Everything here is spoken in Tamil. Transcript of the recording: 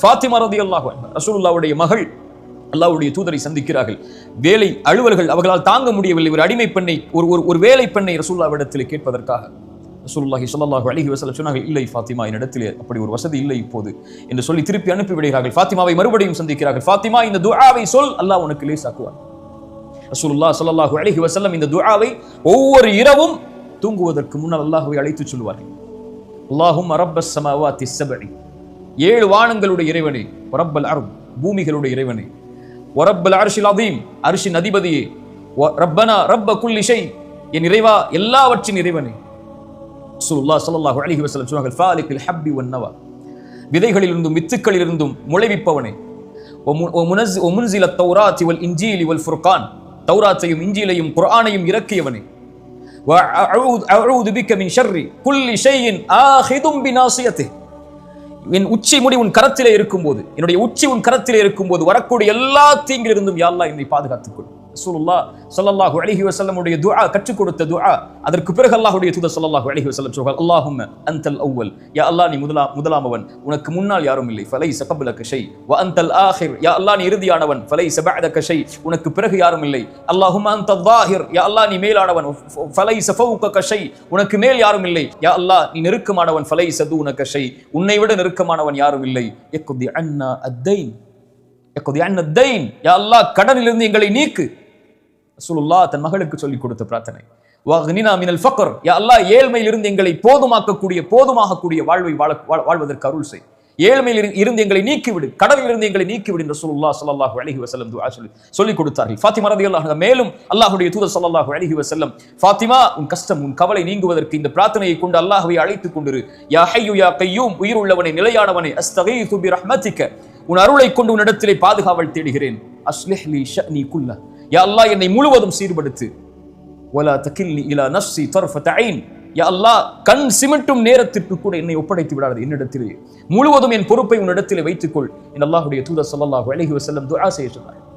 ஃபாத்திமா ரதி அல்லாஹ் ரசூலுல்லாவுடைய மகள் அல்லாவுடைய தூதரை சந்திக்கிறார்கள். வேலை அலுவல்கள் அவர்களால் தாங்க முடியவில்லை. ஒரு அடிமை பெண்ணை ஒரு ஒரு ஒரு வேலை பெண்ணை ரசூல்லாவிடத்தில் கேட்பதற்காக ரசூல்லாஹி ஸல்லல்லாஹு அழகி வஸல்லம் சொன்னார்கள் இல்லை ஃபாத்திமா என்னிடத்திலே அப்படி ஒரு வசதி இல்லை இப்போது என்று சொல்லி திருப்பி அனுப்பி விடுகிறார்கள். ஃபாத்திமாவை மறுபடியும் சந்திக்கிறார்கள். ஃபாத்திமா இந்த துஆவை சொல் அல்லாஹ் உனக்கு லேசாக்குவார் ரசூலுல்லா ஸல்லல்லாஹு அழகி வசல்லம் இந்த துஆவை ஒவ்வொரு இரவும் தூங்குவதற்கு முன்னால் அல்லாஹுவை அழைத்து சொல்வார்கள். அல்லாஹும் அரப்பஸ் ஸமாவாத்தி ஸபஇ ஏழு வானங்களுடைய இறைவனே ரப்பல் அர்த் பூமிகளுடைய இறைவனே வரப்பல் அர்ஷில் அதீம் அரிசின் அதிபதியே வ- ரப்பனா ரப்ப குல்லி ஷை என் இறைவா எல்லாவற்றின் இறைவனே ரசூலுல்லாஹ் ஸல்லல்லாஹு அலைஹி வஸல்லம் சொன்னார்கள் ஃபாலிகில் ஹப்பி வன் நவா விதைகளிலிருந்தும் வித்துக்களிலிருந்தும் முளைவிப்பவனே ومن- ومنزل ومنزل التوراة والإنجيل والفرقان தௌராத்தையும் இஞ்சிலையும் குர்ஆனையும் இறக்கியவனே وأعوذ أعوذ بك من شر كل شيء آخذ بناصيته என் உச்சி முடி உன் கரத்திலே இருக்கும்போது என்னுடைய உச்சி உன் கரத்திலே இருக்கும்போது வரக்கூடிய எல்லா தீங்கிலிருந்தும் யா என்னை பாதுகாத்துக் ரசூலுல்லா சல்லல்லாஹு அலஹி வசல்லமுடைய துஆ கற்றுக் கொடுத்த துஆ. அதற்கு பிறகு அல்லாஹுடைய தூதர் சல்லல்லாஹு அலஹி வசல்லம் சொல்வார் அல்லாஹும் அந்தல் அவ்வல். யா அல்லா நீ முதலா முதலாமவன். உனக்கு முன்னால் யாரும் இல்லை. ஃபலை சபபுல கஷை வ அந்தல் ஆஹிர். யா அல்லா நீ இறுதியானவன். ஃபலை சபஅத கஷை உனக்கு பிறகு யாரும் இல்லை. அல்லாஹும் அந்த வாஹிர் யா அல்லா நீ மேலானவன். ஃபலை சஃபவுக கஷை உனக்கு மேல் யாரும் இல்லை. யா அல்லா நீ நெருக்கமானவன். ஃபலை சது உன கஷை உன்னை விட நெருக்கமானவன் யாரும் இல்லை. எக்குதி அண்ணா அத்தைன். யக்தி கடனிலிருந்து எங்களை நீக்கு. ரசூலுல்லாஹ் தன் மகளுக்கு சொல்லிக் கொடுத்த பிரார்த்தனை. வக்னினா மினல் ஃபக்கர் யா அல்லாஹ் ஏழ்மையிலிருந்து எங்களை போதுமாக்கக்கூடிய போதுமாகக்கூடிய வாழ்வை வாழ வாழ்வதற்கு அருள் செய். ஏழ்மையில் இருந்து எங்களை நீக்கிவிடு. கடலில் இருந்து எங்களை நீக்கிவிடு என்று சொல்லுல்லா சல்லாஹு அலைஹி வசல்லம் சொல்லி சொல்லிக் கொடுத்தார்கள். ஃபாத்திமா ரதி அல்லாஹ் மேலும் அல்லாஹுடைய தூதர் சல்லாஹு அலைஹி வசல்லம் ஃபாத்திமா உன் கஷ்டம் உன் கவலை நீங்குவதற்கு இந்த பிரார்த்தனையை கொண்டு அல்லாஹுவை அழைத்துக் கொண்டிரு. யா ஹையு யா கய்யூம் உயிர் உள்ளவனே நிலையானவனே அஸ்தகீது பி ரஹ்மத்திக உன் அருளை கொண்டு உன்னிடத்திலே பாதுகாவல் தேடுகிறேன். அஸ்லிஹ்லி ஷனி குல்ல. யா அல்லாஹ் என்னை முழுவதும் சீர்படுத்து. வலா தகில்னி இலா நஃப்ஸி தர்ஃபத் ஐன். யா அல்லாஹ் கண் சிமிட்டும் நேரத்திற்கு கூட என்னை ஒப்படைத்து விடாது என்னிடத்திலே. முழுவதும் என் பொறுப்பை உன்னிடத்திலே வைத்துக்கொள். என் அல்லாஹ்வுடைய தூதர் ஸல்லல்லாஹு அலைஹி வஸல்லம் துஆ செய்ய சொன்னார்.